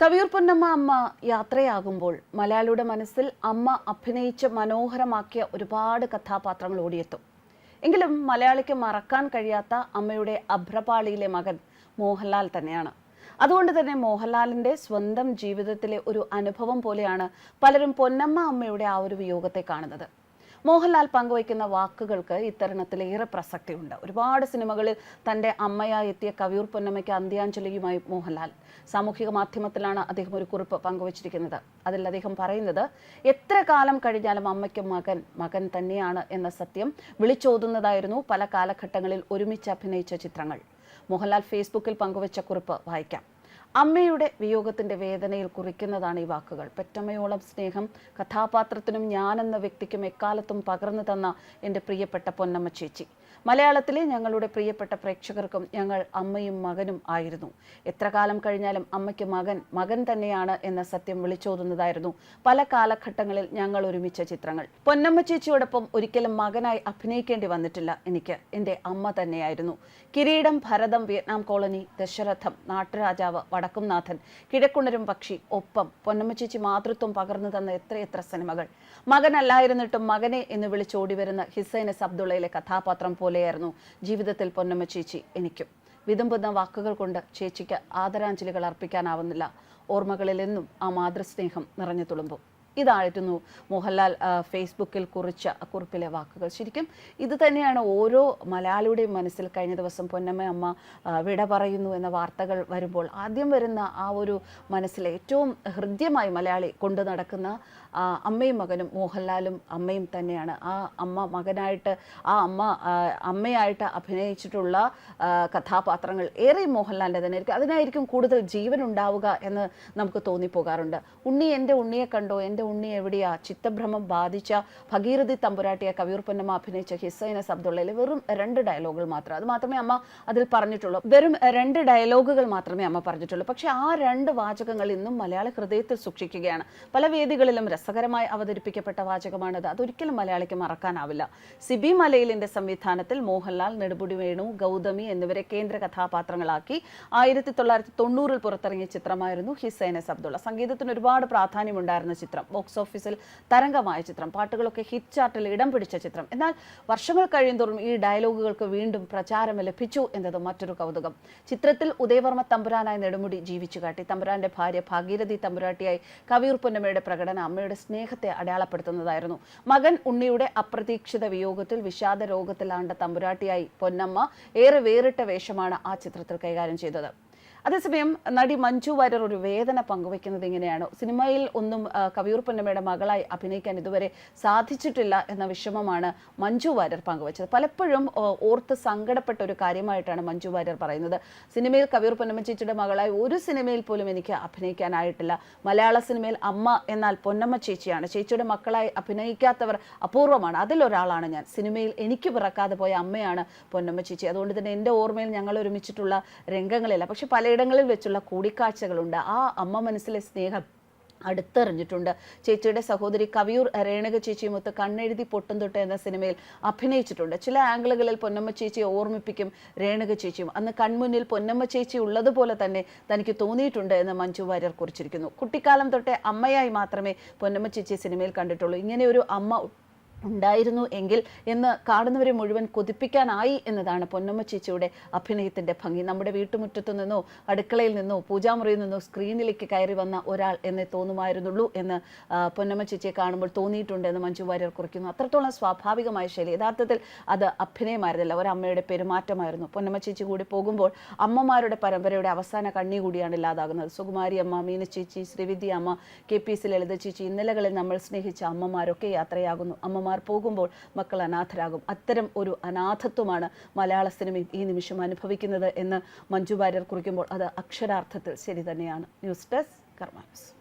കവിയൂർ പൊന്നമ്മ അമ്മ യാത്രയാകുമ്പോൾ മലയാളിയുടെ മനസ്സിൽ അമ്മ അഭിനയിച്ച് മനോഹരമാക്കിയ ഒരുപാട് കഥാപാത്രങ്ങൾ ഓടിയെത്തും. എങ്കിലും മലയാളിക്ക് മറക്കാൻ കഴിയാത്ത അമ്മയുടെ അഭ്രപാളിയിലെ മകൻ മോഹൻലാൽ തന്നെയാണ്. അതുകൊണ്ട് തന്നെ മോഹൻലാലിന്റെ സ്വന്തം ജീവിതത്തിലെ ഒരു അനുഭവം പോലെയാണ് പലരും പൊന്നമ്മ അമ്മയുടെ ആ ഒരു വിയോഗത്തെ കാണുന്നത്. മോഹൻലാൽ പങ്കുവയ്ക്കുന്ന വാക്കുകൾക്ക് ഇത്തരണത്തിലേറെ പ്രസക്തിയുണ്ട്. ഒരുപാട് സിനിമകളിൽ തന്റെ അമ്മയായി എത്തിയ കവിയൂർ പൊന്നമ്മയ്ക്ക് അന്ത്യാഞ്ജലിയുമായി മോഹൻലാൽ. സാമൂഹിക മാധ്യമത്തിലാണ് അദ്ദേഹം ഒരു കുറിപ്പ് പങ്കുവച്ചിരിക്കുന്നത്. അതിൽ അദ്ദേഹം പറയുന്നത് എത്ര കാലം കഴിഞ്ഞാലും അമ്മയ്ക്ക് മകൻ മകൻ തന്നെയാണ് എന്ന സത്യം വിളിച്ചോതുന്നതായിരുന്നു പല കാലഘട്ടങ്ങളിൽ ഒരുമിച്ച് അഭിനയിച്ച ചിത്രങ്ങൾ. മോഹൻലാൽ ഫേസ്ബുക്കിൽ പങ്കുവച്ച കുറിപ്പ് വായിക്കാം. അമ്മയുടെ വിയോഗത്തിന്റെ വേദനയിൽ കുറിക്കുന്നതാണ് ഈ വാക്കുകൾ. പെറ്റമ്മയോളം സ്നേഹം കഥാപാത്രത്തിനും ഞാനെന്ന വ്യക്തിക്കും എക്കാലത്തും പകർന്നു തന്ന എന്റെ പ്രിയപ്പെട്ട പൊന്നമ്മ ചേച്ചി. മലയാളത്തിലെ ഞങ്ങളുടെ പ്രിയപ്പെട്ട പ്രേക്ഷകർക്കും ഞങ്ങൾ അമ്മയും മകനും ആയിരുന്നു. എത്ര കാലം കഴിഞ്ഞാലും അമ്മയ്ക്ക് മകൻ മകൻ തന്നെയാണ് എന്ന സത്യം വിളിച്ചോതുന്നതായിരുന്നു പല കാലഘട്ടങ്ങളിൽ ഞങ്ങൾ ഒരുമിച്ച ചിത്രങ്ങൾ. പൊന്നമ്മ ചേച്ചിയോടൊപ്പം ഒരിക്കലും മകനായി അഭിനയിക്കേണ്ടി വന്നിട്ടില്ല. എനിക്ക് എന്റെ അമ്മ തന്നെയായിരുന്നു. കിരീടം ഭരതം വിയറ്റ്നാം കോളനി ദശരഥം നാട്ടുരാജാവ് വടക്കുംനാഥൻ കിഴക്കുണരും പക്ഷി ഒപ്പം പൊന്നമ്മ ചേച്ചി മാതൃത്വം പകർന്നു തന്ന എത്രയെത്ര സിനിമകൾ. മകനല്ലായിരുന്നിട്ടും മകനെ എന്ന് വിളിച്ചോടി വരുന്ന ഹിസൈനസ് അബ്ദുള്ളയിലെ കഥാപാത്രം പോലെയായിരുന്നു ജീവിതത്തിൽ പൊന്നമ്മ ചേച്ചി എനിക്കും. വിതുമ്പുന്ന വാക്കുകൾ കൊണ്ട് ചേച്ചിക്ക് ആദരാഞ്ജലികൾ അർപ്പിക്കാനാവുന്നില്ല. ഓർമ്മകളിൽ എന്നും ആ മാതൃസ്നേഹം നിറഞ്ഞു തുളുമ്പും. ഇതായിരുന്നു മോഹൻലാൽ ഫേസ്ബുക്കിൽ കുറിച്ച കുറിപ്പിലെ വാക്കുകൾ. ശരിക്കും ഇത് തന്നെയാണ് ഓരോ മലയാളിയുടെയും മനസ്സിൽ കഴിഞ്ഞ ദിവസം പൊന്നമ്മ അമ്മ വിട പറയുന്നു എന്ന വാർത്തകൾ വരുമ്പോൾ ആദ്യം വരുന്ന ആ ഒരു മനസ്സിലെ ഏറ്റവും ഹൃദ്യമായി മലയാളി കൊണ്ടു നടക്കുന്ന അമ്മയും മകനും മോഹൻലാലും അമ്മയും തന്നെയാണ്. ആ അമ്മ മകനായിട്ട് ആ അമ്മ അമ്മയായിട്ട് അഭിനയിച്ചിട്ടുള്ള കഥാപാത്രങ്ങൾ ഏറെ മോഹൻലാലിന്റെ തന്നെ ആയിരിക്കും. അതിനായിരിക്കും കൂടുതൽ ജീവൻ ഉണ്ടാവുക എന്ന് നമുക്ക് തോന്നിപ്പോകാറുണ്ട്. ഉണ്ണി എന്റെ ഉണ്ണിയെ കണ്ടോ? എന്റെ ഉണ്ണി എവിടെയാ? ചിത്തഭ്രമം ബാധിച്ച ഭഗീരഥി തമ്പുരാട്ടിയ കവിയൂർപ്പന്നമ്മ അഭിനയിച്ച ഹിസൈന അബ്ദുള്ളയിലെ വെറും രണ്ട് ഡയലോഗുകൾ മാത്രം. അത് മാത്രമേ അമ്മ അതിൽ പറഞ്ഞിട്ടുള്ളൂ. വെറും രണ്ട് ഡയലോഗുകൾ മാത്രമേ അമ്മ പറഞ്ഞിട്ടുള്ളൂ. പക്ഷേ ആ രണ്ട് വാചകങ്ങൾ ഇന്നും മലയാള ഹൃദയത്തിൽ സൂക്ഷിക്കുകയാണ്. പല വേദികളിലും രസകരമായി അവതരിപ്പിക്കപ്പെട്ട വാചകമാണത്. അതൊരിക്കലും മലയാളിക്ക് മറക്കാനാവില്ല. സിബി മലയിലിന്റെ സംവിധാനത്തിൽ മോഹൻലാൽ നെടുപുടി വേണു ഗൗതമി എന്നിവരെ കേന്ദ്ര കഥാപാത്രങ്ങളാക്കി ആയിരത്തി തൊള്ളായിരത്തി തൊണ്ണൂറിൽ പുറത്തിറങ്ങിയ ചിത്രമായിരുന്നു ഹിസൈനസ് അബ്ദുള്ള സംഗീതത്തിന് ഒരുപാട് പ്രാധാന്യമുണ്ടായിരുന്ന ചിത്രം. ബോക്സ് ഓഫീസിൽ തരംഗമായ ചിത്രം പാട്ടുകളൊക്കെ ഹിറ്റ് ചാർട്ടിൽ ഇടം പിടിച്ച ചിത്രം. എന്നാൽ വർഷങ്ങൾ കഴിയുന്തോറും ഈ ഡയലോഗുകൾക്ക് വീണ്ടും പ്രചാരം ലഭിച്ചു എന്നത് മറ്റൊരു കൗതുകം. ചിത്രത്തിൽ ഉദയവർമ്മ തമ്പുരാനായി നെടുമുടി ജീവിച്ചു കാട്ടി. തമ്പുരാന്റെ ഭാര്യ ഭാഗീരഥി തമ്പുരാട്ടിയായി കവിയൂർ പൊന്നമ്മയുടെ പ്രകടനം അമ്മയുടെ സ്നേഹത്തെ അടയാളപ്പെടുത്തുന്നതായിരുന്നു. മകൻ ഉണ്ണിയുടെ അപ്രതീക്ഷിത വിയോഗത്തിൽ വിഷാദ രോഗത്തിലാണ്ട തമ്പുരാട്ടിയായി പൊന്നമ്മ ഏറെ വേറിട്ട വേഷമാണ് ആ ചിത്രത്തിൽ കൈകാര്യം ചെയ്തത്. അതേസമയം നടി മഞ്ജു വാര്യർ ഒരു വേദന പങ്കുവെക്കുന്നത് ഇങ്ങനെയാണ് സിനിമയിൽ ഒന്നും കവിയൂർ പൊന്നമ്മയുടെ മകളായി അഭിനയിക്കാൻ ഇതുവരെ സാധിച്ചിട്ടില്ല എന്ന വിഷമമാണ് മഞ്ജു വാര്യർ പങ്കുവച്ചത്. പലപ്പോഴും ഓർത്ത് സങ്കടപ്പെട്ട ഒരു കാര്യമായിട്ടാണ് മഞ്ജു വാര്യർ പറയുന്നത്. സിനിമയിൽ കവിയൂർ പൊന്നമ്മ ചേച്ചിയുടെ മകളായി ഒരു സിനിമയിൽ പോലും എനിക്ക് അഭിനയിക്കാനായിട്ടില്ല. മലയാള സിനിമയിൽ അമ്മ എന്നാൽ പൊന്നമ്മ ചേച്ചിയാണ്. ചേച്ചിയുടെ മക്കളായി അഭിനയിക്കാത്തവർ അപൂർവമാണ്. അതിലൊരാളാണ് ഞാൻ. സിനിമയിൽ എനിക്ക് പിറക്കാതെ പോയ അമ്മയാണ് പൊന്നമ്മ ചേച്ചി. അതുകൊണ്ട് തന്നെ എന്റെ ഓർമ്മയിൽ ഞങ്ങൾ ഒരുമിച്ചിട്ടുള്ള രംഗങ്ങളില്ല. പക്ഷെ പലയിടങ്ങളിൽ വെച്ചുള്ള കൂടിക്കാഴ്ചകളുണ്ട്. ആ അമ്മ മനസ്സിലെ സ്നേഹം അടുത്തെറിഞ്ഞിട്ടുണ്ട്. ചേച്ചിയുടെ സഹോദരി കവിയൂർ രേണക ചേച്ചിയുമൊത്ത് കണ്ണെഴുതി പൊട്ടും തൊട്ട് എന്ന സിനിമയിൽ അഭിനയിച്ചിട്ടുണ്ട്. ചില ആംഗിളുകളിൽ പൊന്നമ്മ ചേച്ചിയെ ഓർമ്മിപ്പിക്കും രേണക ചേച്ചിയും. അന്ന് കൺമുന്നിൽ പൊന്നമ്മ ചേച്ചി ഉള്ളതുപോലെ തന്നെ തനിക്ക് തോന്നിയിട്ടുണ്ട് എന്ന് മഞ്ജു വാര്യർ കുറിച്ചിരിക്കുന്നു. കുട്ടിക്കാലം തൊട്ടേ അമ്മയായി മാത്രമേ പൊന്നമ്മ ചേച്ചി സിനിമയിൽ കണ്ടിട്ടുള്ളൂ. ഇങ്ങനെ ഒരു അമ്മ ഉണ്ടായിരുന്നു എങ്കിൽ എന്ന് കാണുന്നവരെ മുഴുവൻ കൊതിപ്പിക്കാനായി എന്നതാണ് പൊന്നമ്മ ചേച്ചിയുടെ അഭിനയത്തിന്റെ ഭംഗി. നമ്മുടെ വീട്ടുമുറ്റത്തു നിന്നോ അടുക്കളയിൽ നിന്നോ പൂജാമുറിയിൽ നിന്നോ സ്ക്രീനിലേക്ക് കയറി വന്ന ഒരാൾ എന്നേ തോന്നുമായിരുന്നുള്ളൂ എന്ന് പൊന്നമ്മ ചേച്ചിയെ കാണുമ്പോൾ തോന്നിയിട്ടുണ്ട് എന്ന് മഞ്ജു വാര്യർ കുറിക്കുന്നു. അത്രത്തോളം സ്വാഭാവികമായ ശൈലി. യഥാർത്ഥത്തിൽ അത് അഭിനയമായിരുന്നില്ല ഒരമ്മയുടെ പെരുമാറ്റമായിരുന്നു. പൊന്നമ്മ ചേച്ചി കൂടി പോകുമ്പോൾ അമ്മമാരുടെ പരമ്പരയുടെ അവസാന കണ്ണി കൂടിയാണ് ഇല്ലാതാകുന്നത്. സുകുമാരി അമ്മ മീന ചേച്ചി ശ്രീവിദ്യ അമ്മ കെ പി സി ലളിത ചേച്ചി ഇന്നലകളിൽ നമ്മൾ സ്നേഹിച്ച അമ്മമാരൊക്കെ യാത്രയാകുന്നു. അമ്മമാർ പോകുമ്പോൾ മക്കൾ അനാഥരാകും. അത്തരം ഒരു അനാഥത്വമാണ് മലയാള സിനിമയും ഈ നിമിഷം അനുഭവിക്കുന്നത് എന്ന് മഞ്ജു വാര്യർ കുറിക്കുമ്പോൾ അത് അക്ഷരാർത്ഥത്തിൽ ശരി തന്നെയാണ്. News desk കർമാനസ്